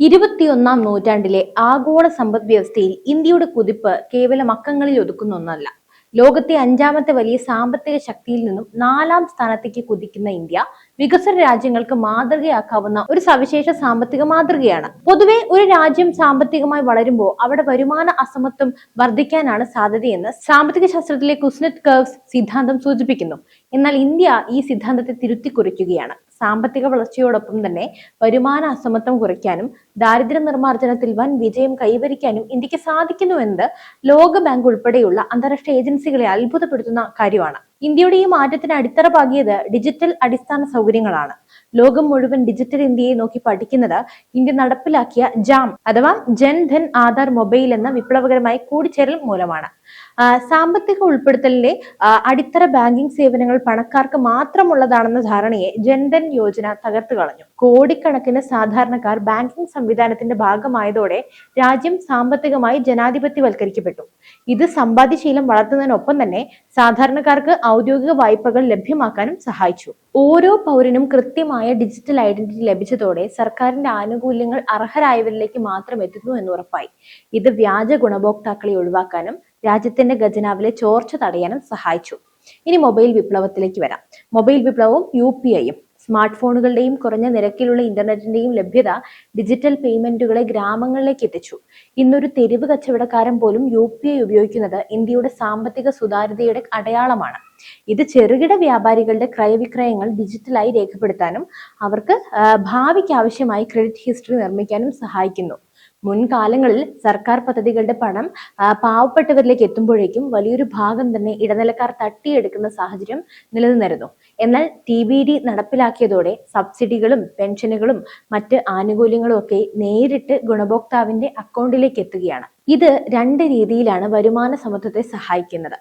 ഇരുപത്തിയൊന്നാം നൂറ്റാണ്ടിലെ ആഗോള സമ്പദ് വ്യവസ്ഥയിൽ ഇന്ത്യയുടെ കുതിപ്പ് കേവലം അക്കങ്ങളിൽ ഒതുക്കുന്ന ഒന്നല്ല. ലോകത്തെ അഞ്ചാമത്തെ വലിയ സാമ്പത്തിക ശക്തിയിൽ നിന്നും നാലാം സ്ഥാനത്തേക്ക് കുതിക്കുന്ന ഇന്ത്യ വികസന രാജ്യങ്ങൾക്ക് മാതൃകയാക്കാവുന്ന ഒരു സവിശേഷ സാമ്പത്തിക മാതൃകയാണ്. പൊതുവെ ഒരു രാജ്യം സാമ്പത്തികമായി വളരുമ്പോൾ അവിടെ വരുമാന അസമത്വം വർദ്ധിക്കാനാണ് സാധ്യതയെന്ന് സാമ്പത്തിക ശാസ്ത്രത്തിലെ കുസ്നറ്റ് കർവ്സ് സിദ്ധാന്തം സൂചിപ്പിക്കുന്നു. എന്നാൽ ഇന്ത്യ ഈ സിദ്ധാന്തത്തെ തിരുത്തിക്കുറിക്കുകയാണ്. സാമ്പത്തിക വളർച്ചയോടൊപ്പം തന്നെ വരുമാന അസമത്വം കുറയ്ക്കാനും ദാരിദ്ര്യ നിർമ്മാർജനത്തിൽ വൻ വിജയം കൈവരിക്കാനും ഇന്ത്യയ്ക്ക് സാധിക്കുന്നുവെന്ന് ലോക ബാങ്ക് ഉൾപ്പെടെയുള്ള അന്താരാഷ്ട്ര ഏജൻസികളെ അത്ഭുതപ്പെടുത്തുന്ന കാര്യമാണ്. ഇന്ത്യയുടെ ഈ മാറ്റത്തിന് അടിത്തറ പാകിയത് ഡിജിറ്റൽ അടിസ്ഥാന സൗകര്യങ്ങളാണ്. ലോകം മുഴുവൻ ഡിജിറ്റൽ ഇന്ത്യയെ നോക്കി പഠിക്കുന്നത് ഇന്ത്യ നടപ്പിലാക്കിയ ജാം അഥവാ ജൻ ധൻ ആധാർ മൊബൈൽ എന്ന വിപ്ലവകരമായ കൂടിച്ചേരൽ മൂലമാണ്. സാമ്പത്തിക ഉൾപ്പെടുത്തലിലെ അടിത്തറ ബാങ്കിംഗ് സേവനങ്ങൾ പണക്കാർക്ക് മാത്രമുള്ളതാണെന്ന ധാരണയെ ജൻധൻ യോജന തകർത്തു കളഞ്ഞു. കോടിക്കണക്കിന് സാധാരണക്കാർ ബാങ്കിംഗ് സംവിധാനത്തിന്റെ ഭാഗമായതോടെ രാജ്യം സാമ്പത്തികമായി ജനാധിപത്യവൽക്കരിക്കപ്പെട്ടു. ഇത് സമ്പാദ്യശീലം വളർത്തുന്നതിനൊപ്പം തന്നെ സാധാരണക്കാർക്ക് ഔദ്യോഗിക വായ്പകൾ ലഭ്യമാക്കാനും സഹായിച്ചു. ഓരോ പൗരനും കൃത്യമായ ഡിജിറ്റൽ ഐഡന്റിറ്റി ലഭിച്ചതോടെ സർക്കാരിന്റെ ആനുകൂല്യങ്ങൾ അർഹരായവരിലേക്ക് മാത്രം എത്തുന്നു എന്ന് ഉറപ്പായി. ഇത് വ്യാജ ഗുണഭോക്താക്കളെ ഒഴിവാക്കാനും രാജ്യത്തിന്റെ ഖജനാവിലെ ചോർച്ച തടയാനും സഹായിച്ചു. ഇനി മൊബൈൽ വിപ്ലവത്തിലേക്ക് വരാം. മൊബൈൽ വിപ്ലവവും യു പി ഐയും സ്മാർട്ട് ഫോണുകളുടെയും കുറഞ്ഞ നിരക്കിലുള്ള ഇന്റർനെറ്റിന്റെയും ലഭ്യത ഡിജിറ്റൽ പേയ്മെന്റുകളെ ഗ്രാമങ്ങളിലേക്ക് എത്തിച്ചു. ഇന്നൊരു തെരുവ് കച്ചവടക്കാരൻ പോലും യു പി ഐ ഉപയോഗിക്കുന്നത് ഇന്ത്യയുടെ സാമ്പത്തിക സുതാര്യതയുടെ അടയാളമാണ്. ഇത് ചെറുകിട വ്യാപാരികളുടെ ക്രയവിക്രയങ്ങൾ ഡിജിറ്റലായി രേഖപ്പെടുത്താനും അവർക്ക് ഭാവിക്ക് ആവശ്യമായി ക്രെഡിറ്റ് ഹിസ്റ്ററി നിർമ്മിക്കാനും സഹായിക്കുന്നു. മുൻകാലങ്ങളിൽ സർക്കാർ പദ്ധതികളുടെ പണം പാവപ്പെട്ടവരിലേക്ക് എത്തുമ്പോഴേക്കും വലിയൊരു ഭാഗം തന്നെ ഇടനിലക്കാർ തട്ടിയെടുക്കുന്ന സാഹചര്യം നിലനിന്നിരുന്നു. എന്നാൽ ടി ബി ഡി നടപ്പിലാക്കിയതോടെ സബ്സിഡികളും പെൻഷനുകളും മറ്റ് ആനുകൂല്യങ്ങളും ഒക്കെ നേരിട്ട് ഗുണഭോക്താവിന്റെ അക്കൗണ്ടിലേക്ക് എത്തുകയാണ്. ഇത് രണ്ട് രീതിയിലാണ് വരുമാന സമത്വത്തെ സഹായിക്കുന്നത്.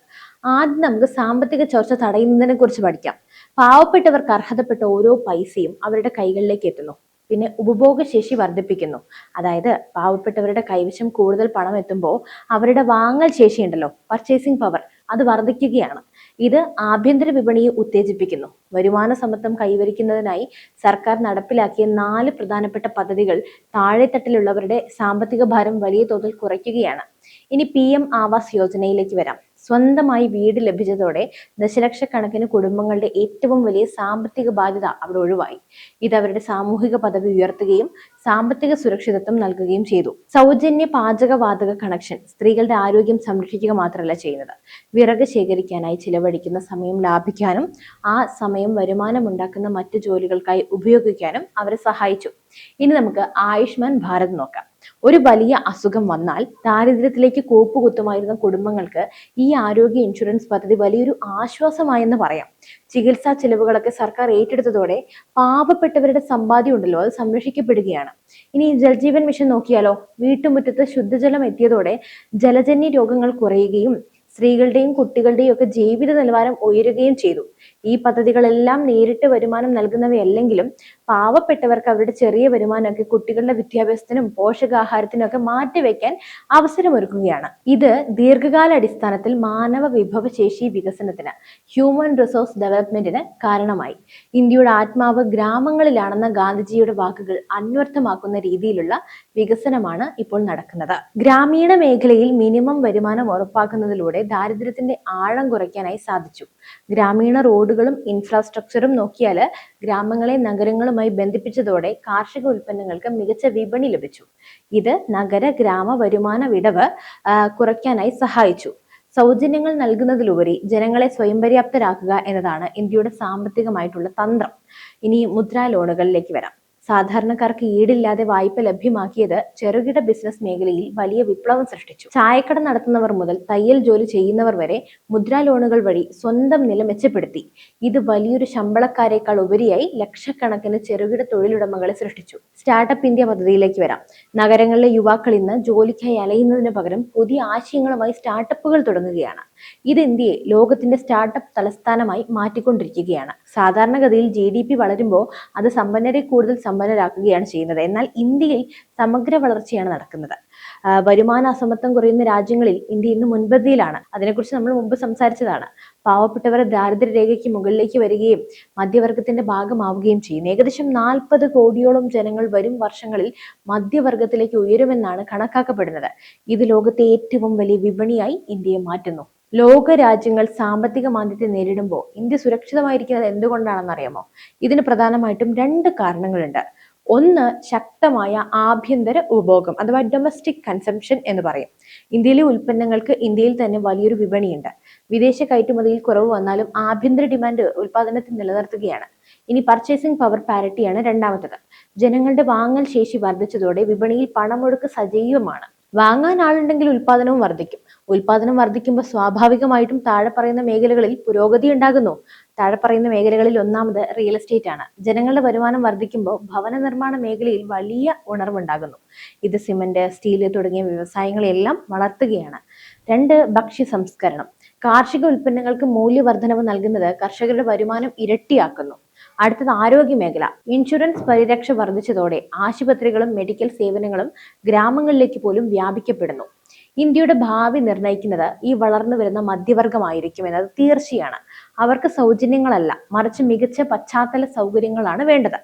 ആദ്യം നമുക്ക് സാമ്പത്തിക ചോർച്ച തടയുന്നതിനെ കുറിച്ച് പഠിക്കാം. പാവപ്പെട്ടവർക്ക് അർഹതപ്പെട്ട ഓരോ പൈസയും അവരുടെ കൈകളിലേക്ക് എത്തുന്നു. പിന്നെ ഉപഭോഗശേഷി വർദ്ധിപ്പിക്കുന്നു. അതായത് പാവപ്പെട്ടവരുടെ കൈവശം കൂടുതൽ പണം എത്തുമ്പോൾ അവരുടെ വാങ്ങൽ ശേഷി ഉണ്ടല്ലോ പർച്ചേസിംഗ് പവർ അത് വർദ്ധിക്കുകയാണ്. ഇത് ആഭ്യന്തര വിപണിയെ ഉത്തേജിപ്പിക്കുന്നു. വരുമാന സമത്വം കൈവരിക്കുന്നതിനായി സർക്കാർ നടപ്പിലാക്കിയ നാല് പ്രധാനപ്പെട്ട പദ്ധതികൾ താഴെത്തട്ടിലുള്ളവരുടെ സാമ്പത്തിക ഭാരം വലിയ തോതിൽ കുറയ്ക്കുകയാണ്. ഇനി പി എം ആവാസ് യോജനയിലേക്ക് വരാം. സ്വന്തമായി വീട് ലഭിച്ചതോടെ ദശലക്ഷക്കണക്കിന് കുടുംബങ്ങളുടെ ഏറ്റവും വലിയ സാമ്പത്തിക ബാധ്യത അവിടെ ഒഴിവായി. ഇത് അവരുടെ സാമൂഹിക പദവി ഉയർത്തുകയും സാമ്പത്തിക സുരക്ഷിതത്വം നൽകുകയും ചെയ്തു. സൗജന്യ പാചകവാതക കണക്ഷൻ സ്ത്രീകളുടെ ആരോഗ്യം സംരക്ഷിക്കുക മാത്രമല്ല ചെയ്യുന്നത്. വിറക് ശേഖരിക്കാനായി ചിലവഴിക്കുന്ന സമയം ലാഭിക്കാനും ആ സമയം വരുമാനമുണ്ടാക്കുന്ന മറ്റു ജോലികൾക്കായി ഉപയോഗിക്കാനും അവരെ സഹായിച്ചു. ഇനി നമുക്ക് ആയുഷ്മാൻ ഭാരത് നോക്കാം. ഒരു വലിയ അസുഖം വന്നാൽ ദാരിദ്ര്യത്തിലേക്ക് കൂപ്പുകുത്തുമായിരുന്ന കുടുംബങ്ങൾക്ക് ഈ ആരോഗ്യ ഇൻഷുറൻസ് പദ്ധതി വലിയൊരു ആശ്വാസമായെന്ന് പറയാം. ചികിത്സാ ചെലവുകളൊക്കെ സർക്കാർ ഏറ്റെടുത്തതോടെ പാവപ്പെട്ടവരുടെ സമ്പാദ്യം ഉണ്ടല്ലോ അത് സംരക്ഷിക്കപ്പെടുകയാണ്. ഇനി ജൽജീവൻ മിഷൻ നോക്കിയാലോ? വീട്ടുമുറ്റത്ത് ശുദ്ധജലം എത്തിയതോടെ ജലജന്യ രോഗങ്ങൾ കുറയുകയും സ്ത്രീകളുടെയും കുട്ടികളുടെയും ഒക്കെ ജീവിത നിലവാരം ഉയരുകയും ചെയ്തു. ഈ പദ്ധതികളെല്ലാം നേരിട്ട് വരുമാനം നൽകുന്നവയല്ലെങ്കിലും പാവപ്പെട്ടവർക്ക് അവരുടെ ചെറിയ വരുമാനമൊക്കെ കുട്ടികളുടെ വിദ്യാഭ്യാസത്തിനും പോഷകാഹാരത്തിനും ഒക്കെ മാറ്റിവെക്കാൻ അവസരമൊരുക്കുകയാണ്. ഇത് ദീർഘകാല അടിസ്ഥാനത്തിൽ മാനവ വിഭവശേഷി വികസനത്തിന് ഹ്യൂമൻ റിസോഴ്സ് ഡെവലപ്മെന്റിന് കാരണമായി. ഇന്ത്യയുടെ ആത്മാവ് ഗ്രാമങ്ങളിലാണെന്ന ഗാന്ധിജിയുടെ വാക്കുകൾ അന്വർത്ഥമാക്കുന്ന രീതിയിലുള്ള വികസനമാണ് ഇപ്പോൾ നടക്കുന്നത്. ഗ്രാമീണ മേഖലയിൽ മിനിമം വരുമാനം ഉറപ്പാക്കുന്നതിലൂടെ ദാരിദ്ര്യത്തിന്റെ ആഴം കുറയ്ക്കാനായി സാധിച്ചു. ഗ്രാമീണ റോഡുകളും ഇൻഫ്രാസ്ട്രക്ചറും നോക്കിയാൽ ഗ്രാമങ്ങളെ നഗരങ്ങളുമായി ബന്ധിപ്പിച്ചതോടെ കാർഷിക ഉൽപ്പന്നങ്ങൾക്ക് മികച്ച വിപണി ലഭിച്ചു. ഇത് നഗര ഗ്രാമ വരുമാന വിടവ് കുറയ്ക്കാനായി സഹായിച്ചു. സൗജന്യങ്ങൾ നൽകുന്നതിലുപരി ജനങ്ങളെ സ്വയം പര്യാപ്തരാക്കുക എന്നതാണ് ഇന്ത്യയുടെ സാമ്പത്തികമായിട്ടുള്ള തന്ത്രം. ഇനി മുദ്രാ ലോണുകളിലേക്ക് വരാം. സാധാരണക്കാർക്ക് ഈടില്ലാതെ വായ്പ ലഭ്യമാക്കിയത് ചെറുകിട ബിസിനസ് മേഖലയിൽ വലിയ വിപ്ലവം സൃഷ്ടിച്ചു. ചായക്കട നടത്തുന്നവർ മുതൽ തയ്യൽ ജോലി ചെയ്യുന്നവർ വരെ മുദ്രാ ലോണുകൾ വഴി സ്വന്തം നില മെച്ചപ്പെടുത്തി. ഇത് വലിയൊരു ശമ്പളക്കാരേക്കാൾ ഉപരിയായി ലക്ഷക്കണക്കിന് ചെറുകിട തൊഴിലുടമകളെ സൃഷ്ടിച്ചു. സ്റ്റാർട്ടപ്പ് ഇന്ത്യ പദ്ധതിയിലേക്ക് വരാം. നഗരങ്ങളിലെ യുവാക്കൾ ഇന്ന് ജോലിക്കായി അലയുന്നതിന് പകരം പുതിയ ആശയങ്ങളുമായി സ്റ്റാർട്ടപ്പുകൾ തുടങ്ങുകയാണ്. ഇത് ഇന്ത്യയെ ലോകത്തിന്റെ സ്റ്റാർട്ടപ്പ് തലസ്ഥാനമായി മാറ്റിക്കൊണ്ടിരിക്കുകയാണ്. സാധാരണഗതിയിൽ ജി ഡി പി വളരുമ്പോൾ അത് സമ്പന്നരെ കൂടുതൽ സമ്പന്നരാക്കുകയാണ് ചെയ്യുന്നത്. എന്നാൽ ഇന്ത്യയിൽ സമഗ്ര വളർച്ചയാണ് നടക്കുന്നത്. വരുമാന അസമത്വം കുറയുന്ന രാജ്യങ്ങളിൽ ഇന്ത്യ ഇന്ന് മുൻപന്തിയിലാണ്. അതിനെക്കുറിച്ച് നമ്മൾ മുമ്പ് സംസാരിച്ചതാണ്. പാവപ്പെട്ടവർ ദാരിദ്ര്യരേഖയ്ക്ക് മുകളിലേക്ക് വരികയും മധ്യവർഗത്തിന്റെ ഭാഗമാവുകയും ചെയ്യും ഏകദേശം നാൽപ്പത് കോടിയോളം ജനങ്ങൾ വരും വർഷങ്ങളിൽ മധ്യവർഗത്തിലേക്ക് ഉയരുമെന്നാണ് കണക്കാക്കപ്പെടുന്നത്. ഇത് ലോകത്തെ ഏറ്റവും വലിയ വിപണിയായി ഇന്ത്യയെ മാറ്റുന്നു. ലോക രാജ്യങ്ങൾ സാമ്പത്തിക മാന്ദ്യത്തെ നേരിടുമ്പോൾ ഇന്ത്യ സുരക്ഷിതമായിരിക്കുന്നത് എന്തുകൊണ്ടാണെന്ന് അറിയാമോ ഇതിന് പ്രധാനമായിട്ടും രണ്ട് കാരണങ്ങളുണ്ട്. ഒന്ന് ശക്തമായ ആഭ്യന്തര ഉപഭോഗം അഥവാ ഡൊമസ്റ്റിക് കൺസംഷൻ എന്ന് പറയും. ഇന്ത്യയിലെ ഉൽപ്പന്നങ്ങൾക്ക് ഇന്ത്യയിൽ തന്നെ വലിയൊരു വിപണിയുണ്ട്. വിദേശ കയറ്റുമതിയിൽ കുറവ് വന്നാലും ആഭ്യന്തര ഡിമാൻഡ് ഉൽപാദനത്തിൽ നിലനിർത്തുകയാണ്. ഇനി പർച്ചേസിംഗ് പവർ പാരിറ്റിയാണ് രണ്ടാമത്തത്. ജനങ്ങളുടെ വാങ്ങൽ ശേഷി വർദ്ധിച്ചതോടെ വിപണിയിൽ പണമൊഴുക്ക് സജീവമാണ്. വാങ്ങാൻ ആളുണ്ടെങ്കിൽ ഉൽപാദനവും വർദ്ധിക്കും. ഉൽപാദനം വർദ്ധിക്കുമ്പോൾ സ്വാഭാവികമായിട്ടും താഴെ പറയുന്ന മേഖലകളിൽ പുരോഗതി ഉണ്ടാകുന്നു. താഴെ പറയുന്ന മേഖലകളിൽ ഒന്നാമത് റിയൽ എസ്റ്റേറ്റ് ആണ്. ജനങ്ങളുടെ വരുമാനം വർദ്ധിക്കുമ്പോൾ ഭവന നിർമ്മാണ മേഖലയിൽ വലിയ ഉണർവുണ്ടാകുന്നു. ഇത് സിമന്റ് സ്റ്റീൽ തുടങ്ങിയ വ്യവസായങ്ങളെല്ലാം വളർത്തുകയാണ്. രണ്ട് ഭക്ഷ്യ സംസ്കരണം. കാർഷിക ഉൽപ്പന്നങ്ങൾക്ക് മൂല്യവർദ്ധനവ് നൽകുന്നത് കർഷകരുടെ വരുമാനം ഇരട്ടിയാക്കുന്നു. അടുത്തത് ആരോഗ്യ മേഖല ഇൻഷുറൻസ് പരിരക്ഷ വർദ്ധിച്ചതോടെ ആശുപത്രികളും മെഡിക്കൽ സേവനങ്ങളും ഗ്രാമങ്ങളിലേക്ക് പോലും വ്യാപിക്കപ്പെടുന്നു. ഇന്ത്യയുടെ ഭാവി നിർണയിക്കുന്നത് ഈ വളർന്നു വരുന്ന മധ്യവർഗമായിരിക്കും എന്നത് തീർച്ചയാണ്. അവർക്ക് സൗജന്യങ്ങളല്ല മറിച്ച് മികച്ച പശ്ചാത്തല സൗകര്യങ്ങളാണ് വേണ്ടത്.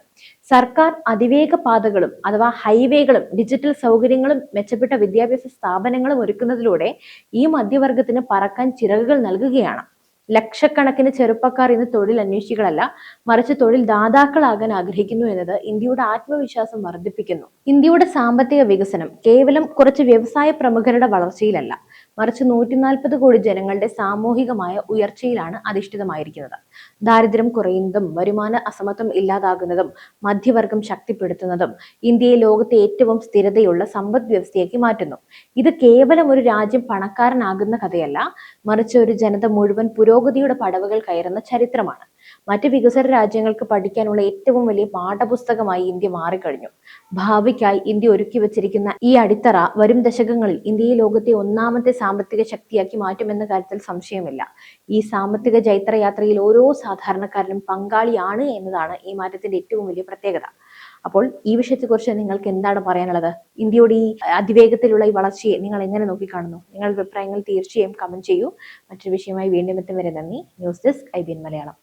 സർക്കാർ അതിവേഗ പാതകളും അഥവാ ഹൈവേകളും ഡിജിറ്റൽ സൗകര്യങ്ങളും മെച്ചപ്പെട്ട വിദ്യാഭ്യാസ സ്ഥാപനങ്ങളും ഒരുക്കുന്നതിലൂടെ ഈ മധ്യവർഗത്തിന് പറക്കാൻ ചിറകുകൾ നൽകുകയാണ്. ലക്ഷക്കണക്കിന് ചെറുപ്പക്കാർ ഇന്ന് തൊഴിൽ അന്വേഷികളല്ല മറിച്ച് തൊഴിൽ ദാതാക്കളാകാൻ ആഗ്രഹിക്കുന്നു എന്നത് ഇന്ത്യയുടെ ആത്മവിശ്വാസം വർദ്ധിപ്പിക്കുന്നു. ഇന്ത്യയുടെ സാമ്പത്തിക വികസനം കേവലം കുറച്ച് വ്യവസായ പ്രമുഖരുടെ വളർച്ചയിലല്ല മറിച്ച് നൂറ്റി നാൽപ്പത് കോടി ജനങ്ങളുടെ സാമൂഹികമായ ഉയർച്ചയിലാണ് അധിഷ്ഠിതമായിരിക്കുന്നത്. ദാരിദ്ര്യം കുറയുന്നതും വരുമാന അസമത്വം ഇല്ലാതാകുന്നതും മധ്യവർഗം ശക്തിപ്പെടുത്തുന്നതും ഇന്ത്യയെ ലോകത്തെ ഏറ്റവും സ്ഥിരതയുള്ള സമ്പദ് വ്യവസ്ഥയാക്കി മാറ്റുന്നു. ഇത് കേവലം ഒരു രാജ്യം പണക്കാരനാകുന്ന കഥയല്ല മറിച്ച് ഒരു ജനത മുഴുവൻ പുരോഗതിയുടെ പടവുകൾ കയറുന്ന ചരിത്രമാണ്. മറ്റ് വികസന രാജ്യങ്ങൾക്ക് പഠിക്കാനുള്ള ഏറ്റവും വലിയ പാഠപുസ്തകമായി ഇന്ത്യ മാറിക്കഴിഞ്ഞു. ഭാവിക്കായി ഇന്ത്യ ഒരുക്കി വച്ചിരിക്കുന്ന ഈ അടിത്തറ വരും ദശകങ്ങളിൽ ഇന്ത്യയെ ലോകത്തെ ഒന്നാമത്തെ സാമ്പത്തിക ശക്തിയാക്കി മാറ്റുമെന്ന കാര്യത്തിൽ സംശയമില്ല. ഈ സാമ്പത്തിക ജൈത്രയാത്രയിൽ ഓരോ സാധാരണക്കാരനും പങ്കാളിയാണ് എന്നതാണ് ഈ മാറ്റത്തിന്റെ ഏറ്റവും വലിയ പ്രത്യേകത. അപ്പോൾ ഈ വിഷയത്തെക്കുറിച്ച് നിങ്ങൾക്ക് എന്താണ് പറയാനുള്ളത്? ഇന്ത്യയുടെ ഈ അതിവേഗത്തിലുള്ള ഈ വളർച്ചയെ നിങ്ങൾ എങ്ങനെ നോക്കിക്കാണുന്നു? നിങ്ങളുടെ അഭിപ്രായങ്ങൾ തീർച്ചയായും കമന്റ് ചെയ്യൂ. മറ്റൊരു വിഷയമായി വീണ്ടും എത്തും വരെ നന്ദി. News desk I Malayalam.